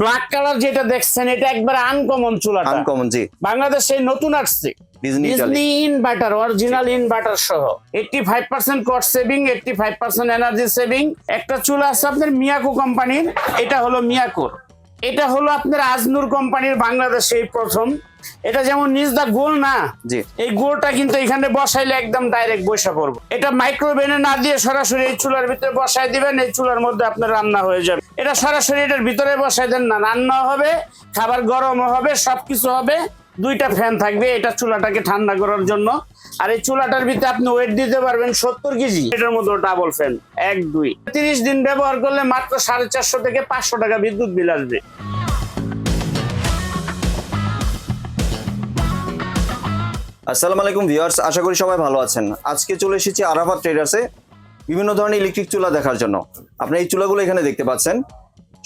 Black colour যেটা দেখছেন এটা একবার আনকমন চুলাটা। আনকমন জি। বাংলাদেশে নতুন আসছে। ডিজনি ইনভার্টার অরিজিনাল ইনভার্টার সহ eighty five percent cost saving eighty five percent energy saving একটা চুলা আছে আপনার মিয়াকো কোম্পানির এটা হলো মিয়াকোর। এটা হলো আপনার আজনুর কোম্পানির বাংলাদেশে প্রথম। এটা যেমন নিজ দা গোল না এই গোলটা কিন্তু এখানে বসাইলে একদম ডাইরেক্ট বসা পড়ব। এটা মাইক্রোভেনে না দিয়ে সরাসরি এই চুলার ভিতরে বসাই দিবেন এই চুলার মধ্যে আপনার রান্না হয়ে যাবে। এটা সরাসরি এটার ভিতরে বসাই দেন না রান্না হবে খাবার গরম হবে সবকিছু হবে। দুইটা ফ্যান থাকবে, এটা চুলাটাকে ঠান্ডা করার জন্য। আর এই চুলাটার ভিতরে আপনি ওয়েট দিতে পারবেন সত্তর কেজি। এটার মধ্যে ডাবল ফ্যান এক, দুই। তিরিশ দিন ব্যবহার করলে মাত্র সাড়ে চারশো থেকে পাঁচশো টাকা বিদ্যুৎ বিল আসবে। আসসালামু আলাইকুম ভিউয়ার্স, আশা করি সবাই ভালো আছেন। আজকে চলে এসেছি আরাফাত ট্রেডার্সে বিভিন্ন ধরনের ইলেকট্রিক চুলা দেখার জন্য। আপনি এই চুলাগুলো এখানে দেখতে পাচ্ছেন।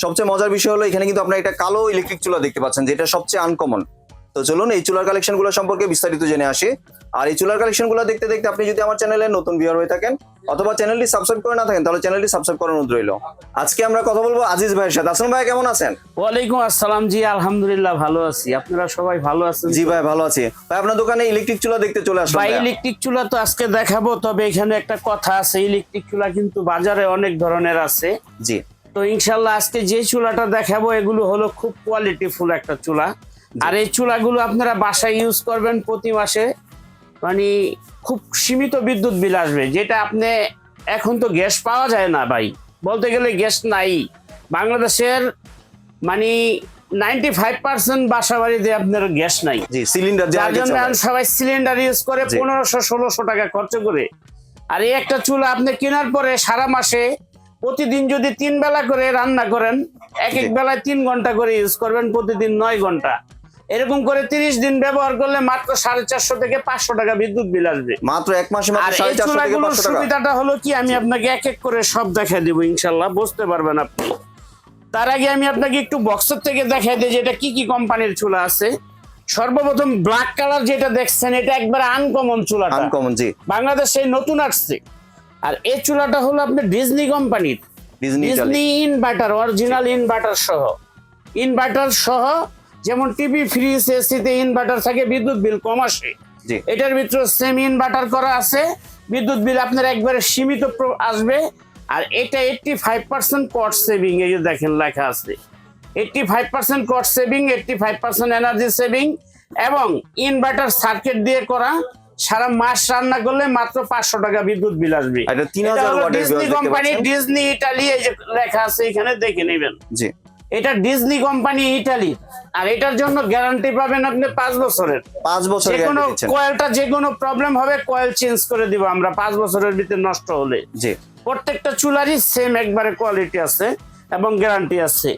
সবচেয়ে মজার বিষয় হলো, এখানে কিন্তু আপনার একটা কালো ইলেকট্রিক চুলা দেখতে পাচ্ছেন, যেটা সবচেয়ে আনকমন তো চলুন এই চুলার কালেকশনগুলো সম্পর্কে বিস্তারিত জেনে আসি। আর এই চুলার কালেকশনগুলো দেখতে দেখতে আপনি যদি আমার চ্যানেলে নতুন ভিউয়ার হয়ে থাকেন অথবা চ্যানেলটি সাবস্ক্রাইব করে না থাকেন তাহলে চ্যানেলটি সাবস্ক্রাইব করার অনুরোধ রইল। আজকে আমরা কথা বলব আজিজ ভাইয়ের সাথে। আসলাম ভাই কেমন আছেন? ওয়ালাইকুম আসসালাম। জি আলহামদুলিল্লাহ ভালো আছি। আপনারা সবাই ভালো আছেন? জি ভাই ভালো আছি। ভাই আপনার দোকানে ইলেকট্রিক চুলা দেখতে চলে আসলাম ভাই ইলেকট্রিক চুলা তো আজকে দেখাবো তবে এখানে একটা কথা আছে ইলেকট্রিক চুলা কিন্তু বাজারে অনেক ধরনের আছে। জি। তো ইনশাল্লাহ আজকে যে চুলাটা দেখাবো এগুলো হলো খুব কোয়ালিটিফুল একটা চুলা। আর এই চুলাগুলো আপনারা বাসায় ইউজ করবেন প্রতি মাসে। মানে খুব সীমিত বিদ্যুৎ বিল আসবে যেটা আপনি এখন তো গ্যাস পাওয়া যায় না ভাই। বলতে গেলে গ্যাস নাই। বাংলাদেশের মানে নাইনটি ফাইভ পার্সেন্ট বাসা বাড়িতে আপনার গ্যাস নাই। জি সিলিন্ডার যার জন্য সবাই সিলিন্ডার ইউজ করে পনেরোশো ষোলোশো টাকা খরচ করে। আর এই একটা চুলা আপনি কেনার পরে সারা মাসে প্রতিদিন যদি তিন বেলা করে রান্না করেন এক এক বেলায় তিন ঘণ্টা করে ইউজ করবেন প্রতিদিন নয় ঘণ্টা। এরকম করে তিরিশ দিন ব্যবহার করলে মাত্র সাড়ে চারশো থেকে পাঁচশো টাকা বিদ্যুৎ বিল আসবে। মাত্র এক মাসে সুবিধাটা হলো কি আমি আপনাকে এক এক করে সব দেখা দেবো ইনশাল্লাহ বুঝতে পারবেন আপনি। তার আগে আমি আপনাকে একটু বক্সের থেকে দেখাই দিই যে এটা কি কি কোম্পানির চুলা আছে। সর্বপ্রথম ব্ল্যাক কালার যেটা দেখছেন এটা একবার আনকমন চুলাটা। আনকমন জি। বাংলাদেশে নতুন আসছে। আর এই চুলাটা হলো আপনার ডিজনি কোম্পানির ডিজনি ইনভার্টার অরিজিনাল ইনভার্টার সহ। ইনভার্টার সহ যেমন টিভি ফ্রিজ এসিতে ইনভার্টার থাকে বিদ্যুৎ বিল কম আসে। এটার ভিতরে সেম ইনভার্টার করা আছে। বিদ্যুৎ বিল আপনার একবারে সীমিত আসবে। আর এটা eighty five percent cost saving এই যে দেখেন লেখা আছে। Eighty five percent cost saving eighty five percent energy saving এবং ইনভার্টার সার্কিট দিয়ে করা সারা মাস রান্না করলে মাত্র পাঁচশো টাকা বিদ্যুৎ বিল আসবে। আর এটা 3000 ওয়াটের ডিজনি কোম্পানি ডিজনি ইটালি এই যে লেখা আছে এখানে দেখে নেবেন। জি। এটা ডিজনি কোম্পানি ইটালি আর এটার জন্য গ্যারান্টি পাবেন আপনি পাঁচ বছরের। পাঁচ বছর যে কোনো কয়েলটা যে কোনো প্রবলেম হবে কয়েল চেঞ্জ করে দিব আমরা। পাঁচ বছরের ভিতরে নষ্ট হলে। জি। প্রত্যেকটা চুলারই সেম একবারে কোয়ালিটি আছে এবং গ্যারান্টি আছে।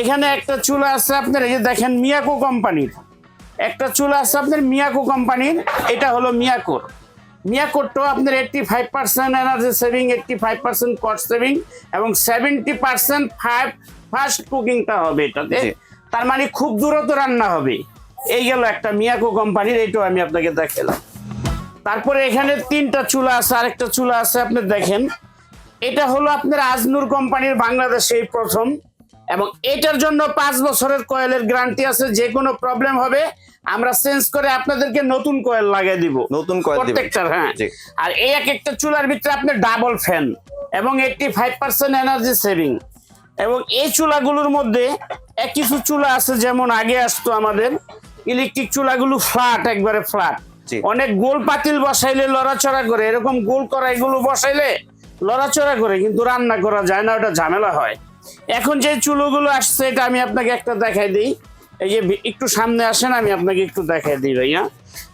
এখানে একটা চুলা আছে আপনার এই যে দেখেন মিয়াকো কোম্পানির একটা চুলা আছে আপনার মিয়াকো কোম্পানির এটা হলো মিয়াকোর মিয়াকোরটাও আপনার eighty five percent energy saving eighty five percent cost saving এবং সেভেন্টি পার্সেন্ট ফাইভ ফাস্ট কুকিংটা হবে এটাতে। তার মানে খুব দূরত রান্না হবে। এই গেল একটা মিয়াকো কোম্পানির এইটাও আমি আপনাকে দেখালাম। তারপরে এখানে তিনটা চুলা আছে আরেকটা চুলা আছে আপনি দেখেন। এটা হলো আপনার আজনুর কোম্পানির বাংলাদেশে প্রথম। এবং এটার জন্য পাঁচ বছরের কয়েলের গ্যারান্টি আছে যে কোনো প্রবলেম হবে আমরা চেঞ্জ করে আপনাদেরকে নতুন কয়েল লাগিয়ে দিব। নতুন কয়েল প্রত্যেকটার হ্যাঁ। আর এই এক একটা চুলার ভিতরে আপনার ডাবল ফ্যান এবং eighty five percent energy saving এবং এই চুলাগুলোর মধ্যে এক কিছু চুলা আছে যেমন আগে আসতো আমাদের ইলেকট্রিক চুলাগুলো ফ্ল্যাট একবারে ফ্ল্যাট অনেক গোল পাতিল বসাইলে লড়াচড়া করে এরকম গোল করা এগুলো বসাইলে লড়াচড়া করে কিন্তু রান্না করা যায় না ওটা ঝামেলা হয়। এখন যে চুলোগুলো আসছে এটা আমি আপনাকে একটা দেখাই দিই। এই যে একটু সামনে আসেন আমি আপনাকে একটু দেখাই দিই ভাইয়া।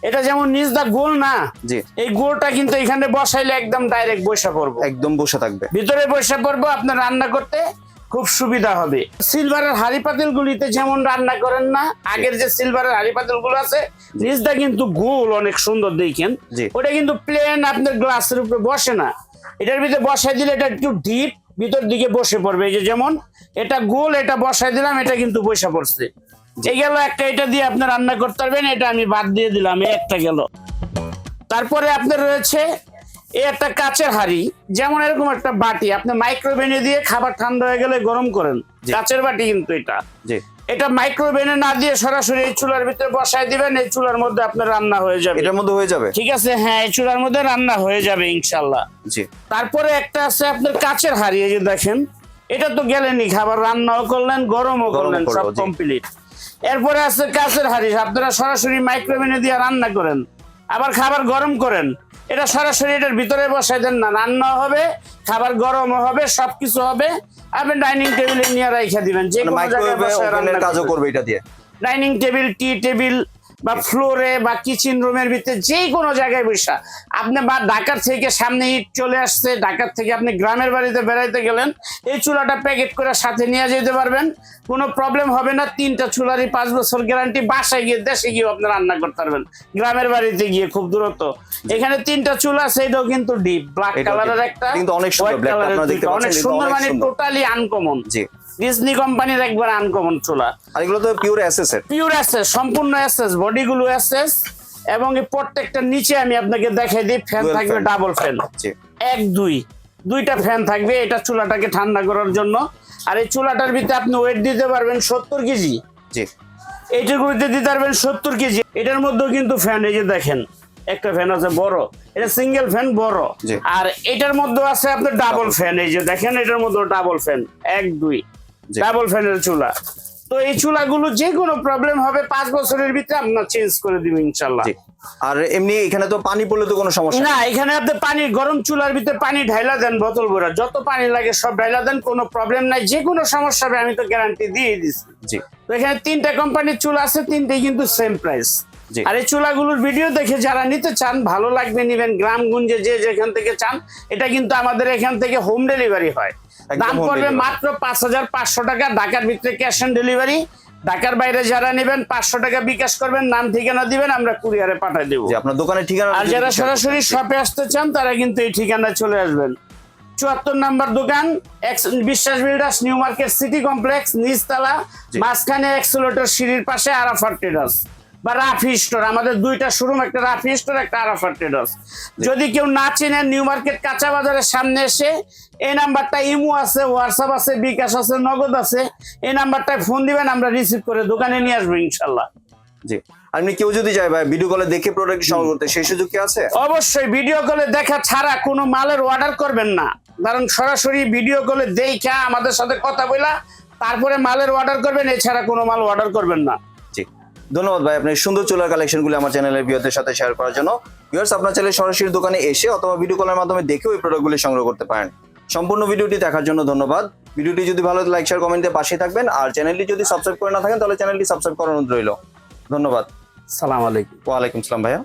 এটা যেমন নিজ দা গোল না জি। এই গোলটা কিন্তু এখানে বসাইলে একদম ডাইরেক্ট বসে পড়ব। একদম বসে থাকবে। ভিতরে বসে পড়ব আপনার রান্না করতে খুব সুবিধা হবে। সিলভারের হাড়ি পাতিল গুলিতে যেমন রান্না করেন না আগের যে সিলভারের হাড়ি পাতিলগুলো আছে নিচটা কিন্তু গোল অনেক সুন্দর দেখেন। ওটা কিন্তু প্লেন আপনার গ্লাসের উপরে বসে না। এটার ভিতরে বসাই দিলে এটা একটু ডিপ ভিতর দিকে বসে পড়বে। এই যে যেমন এটা গোল এটা বসাই দিলাম এটা কিন্তু বসে পড়ছে। এই গেল একটা এটা দিয়ে আপনি রান্না করতে পারবেন এটা আমি বাদ দিয়ে দিলাম একটা গেল। তারপরে আপনার রয়েছে এই একটা কাচের হাড়ি যেমন এরকম একটা বাটি আপনি মাইক্রোভেনে দিয়ে খাবার ঠান্ডা হয়ে গেলে গরম করেন। কাচের বাটি কিন্তু এটা। এটা মাইক্রোওভেনে না দিয়ে সরাসরি এই চুলার ভিতরে বসায় দিবেন এই চুলার মধ্যে আপনার রান্না হয়ে যাবে। এটার মধ্যে হয়ে যাবে? ঠিক আছে হ্যাঁ এই চুলার মধ্যে রান্না হয়ে যাবে ইনশাল্লাহ। জি। তারপরে একটা আছে আপনার কাচের হাড়ি এই যে দেখেন। এটা তো গেলেনি খাবার রান্নাও করলেন গরমও করলেন সব কমপ্লিট এরপরে আছে কাচের হাড়ি আপনারা সরাসরি মাইক্রোওভেনে দিয়ে রান্না করেন। আবার খাবার গরম করেন। এটা সরাসরি এটার ভিতরে বসাই দেন না। রান্না হবে খাবার গরম হবে সবকিছু হবে। আপনি ডাইনিং টেবিলে নিয়ে রাইখা দিবেন। যে মানে কোনো জায়গায় বসে রান্না কাজও করবে এটা দিয়ে? ডাইনিং টেবিল টি টেবিল বা ফ্লোরে বা কিচেন রুমের ভিতরে যে কোনো জায়গায় বসা। আপনি বা ঢাকার থেকে সামনে ঈদ চলে আসছে ঢাকার থেকে আপনি গ্রামের বাড়িতে বেড়াইতে গেলেন এই চুলাটা প্যাকেট করে সাথে নিয়ে যেতে পারবেন। কোনো প্রবলেম হবে না তিনটা চুলারই পাঁচ বছর গ্যারান্টি বাসায় গিয়ে দেশে গিয়ে আপনি রান্না করতে পারবেন। গ্রামের বাড়িতে গিয়ে খুব দূরত্ব। এখানে তিনটা চুলা আছে এটাও কিন্তু ডিপ ব্ল্যাক কালারের একটা কিন্তু অনেক সুন্দর, অনেক সুন্দর মানে টোটালি আনকমন জি। ডিজনি কোম্পানির একবার আনকমন চুলা। আর এগুলো তো পিওর এসএস এর। পিওর অ্যাসেস সম্পূর্ণ অ্যাসেস বডিগুলো অ্যাসেস এবং এই প্রত্যেকটা নিচে আমি আপনাকে দেখাই দিই ফ্যান থাকবে ডাবল ফ্যান এক দুই। দুইটা ফ্যান থাকবে এটা চুলাটাকে ঠান্ডা করার জন্য। আর এই চুলাটার ভিতরে আপনি ওয়েট দিতে পারবেন সত্তর কেজি। জি। এইটার ভিতরে দিতে পারবেন সত্তর কেজি। এটার মধ্যেও কিন্তু ফ্যান এই যে দেখেন একটা ফ্যান আছে বড়। এটা সিঙ্গেল ফ্যান বড়। আর এটার মধ্যে আছে আপনার ডাবল ফ্যান এই যে দেখেন এটার মধ্যে ডাবল ফ্যান এক দুই। ডাবল ফ্যানের চুলা। তো এই চুলাগুলো যে কোনো প্রবলেম হবে পাঁচ বছরের ভিতরে আপনার চেঞ্জ করে দিবেন ইনশাল্লাহ আর এমনি এখানে তো পানি পড়লে তো কোনো সমস্যা না এখানে আপনি পানি গরম চুলার ভিতরে পানি ঢাইলা দেন বোতল ভরা। যত পানি লাগে সব ঢাইলা দেন কোনো প্রবলেম নাই। যে কোনো সমস্যা হবে আমি তো গ্যারান্টি দিয়ে দিচ্ছি জি। তো এখানে তিনটা কোম্পানির চুলা আছে তিনটেই কিন্তু সেম প্রাইস। আর এই চুলাগুলোর ভিডিও দেখে যারা নিতে চান ভালো লাগবে নিবেন গ্রামগঞ্জে যে যেখান থেকে চান এটা কিন্তু আমাদের এখান থেকে হোম ডেলিভারি হয়। দাম পড়বে মাত্র পাঁচ হাজার পাঁচশো টাকা ঢাকার ভিতরে ক্যাশ অন ডেলিভারি ঢাকার বাইরে যারা নেবেন পাঁচশো টাকা বিকাশ করবেন নাম ঠিকানা দিবেন আমরা কুরিয়ারে পাঠিয়ে দেবো। আপনার দোকানের ঠিকানা আর যারা সরাসরি শপে আসতে চান তারা কিন্তু এই ঠিকানায় চলে আসবেন। চুয়াত্তর নাম্বার দোকান Biswas builders new market city complex নিচতলা জি। মাঝখানে এক্সেলেটর সিঁড়ির পাশে আরাফার ট্রেডার্স বা রাফি স্টোর আমাদের দুইটা শোরুম একটা রাফি স্টোর একটা ট্রেডার্স। যদি কেউ না চেনেন নিউ মার্কেট কাঁচা বাজারের সামনে এসে এই নাম্বারটা ইমো আছে হোয়াটসঅ্যাপ আছে বিকাশ আছে নগদ আছে এই নাম্বারটায় ফোন দিবেন আমরা রিসিভ করে দোকানে নিয়ে আসব ইনশাল্লাহ জি। এমনি কেউ যদি যায় ভাই ভিডিও কলে দেখে প্রোডাক্ট সংগ্রহ করতে সেই সুযোগ কি আছে? অবশ্যই ভিডিও কলে দেখা ছাড়া কোনো মালের অর্ডার করবেন না। কারণ সরাসরি ভিডিও কলে দেখা আমাদের সাথে কথা বলা তারপরে মালের অর্ডার করবেন এছাড়া কোনো মাল অর্ডার করবেন না। ধন্যবাদ ভাই আপনি সুন্দর চুলার কালেকশনগুলো আমার চ্যানেলের ভিউয়ারদের সাথে শেয়ার করার জন্য। ভিওর্স আপনার চ্যানেলে সরাসরি দোকানে এসে অথবা ভিডিও কলের মাধ্যমে দেখেও এই প্রোডাক্টগুলি সংগ্রহ করতে পারেন। সম্পূর্ণ ভিডিওটি দেখার জন্য ধন্যবাদ। ভিডিওটি যদি ভালো লাইক শেয়ার কমেন্টে পাশে থাকবেন। আর চ্যানেলটি যদি সাবস্ক্রাইব করে না থাকেন তাহলে চ্যানেলটি সাবস্ক্রাইব করানো রইল। ধন্যবাদ। সালাম আলাইকুম। ওয়ালাইকুম সালাম ভাইয়া।